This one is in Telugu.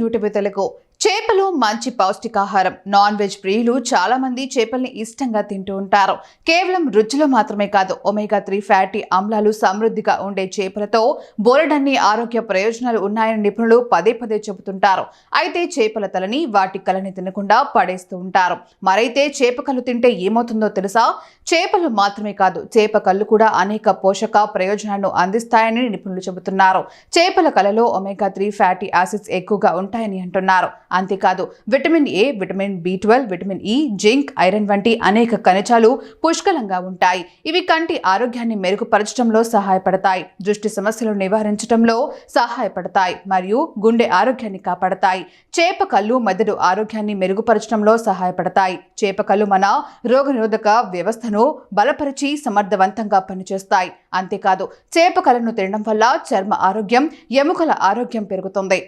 యూట్యూబ్ తెలుగు చేపలు మంచి పౌష్టికాహారం. నాన్ వెజ్ ప్రియులు చాలా మంది చేపల్ని ఇష్టంగా తింటూ ఉంటారు. కేవలం రుచిలో మాత్రమే కాదు ఒమేగా త్రీ ఫ్యాటీ ఆమ్లాలు సమృద్ధిగా ఉండే చేపలతో బోలెడన్ని ఆరోగ్య ప్రయోజనాలు ఉన్నాయని నిపుణులు పదే పదే చెబుతుంటారు. అయితే చేపల తలని వాటి కలని తినకుండా పడేస్తూ ఉంటారు. మరైతే చేప కళ్ళు తింటే ఏమవుతుందో తెలుసా? చేపలు మాత్రమే కాదు చేప కళ్ళు కూడా అనేక పోషక ప్రయోజనాలను అందిస్తాయని నిపుణులు చెబుతున్నారు. చేపల కలలో ఒమేగా త్రీ ఫ్యాటీ యాసిడ్స్ ఎక్కువగా ఉంటాయని అంటున్నారు. అంతేకాదు vitamin A vitamin B twelve vitamin E zinc iron వంటి అనేక ఖనిజాలు పుష్కలంగా ఉంటాయి. ఇవి కంటి ఆరోగ్యాన్ని మెరుగుపరచడంలో సహాయపడతాయి. దృష్టి సమస్యలు నివారించడంలో సహాయపడతాయి మరియు గుండె ఆరోగ్యాన్ని కాపాడతాయి. చేప కళ్ళు మెదడు ఆరోగ్యాన్ని మెరుగుపరచడంలో సహాయపడతాయి. చేప కళ్ళు మన రోగనిరోధక వ్యవస్థను బలపరిచి సమర్థవంతంగా పనిచేస్తాయి. అంతేకాదు చేప కళ్ళను తినడం వల్ల చర్మ ఆరోగ్యం ఎముకల ఆరోగ్యం పెరుగుతుంది.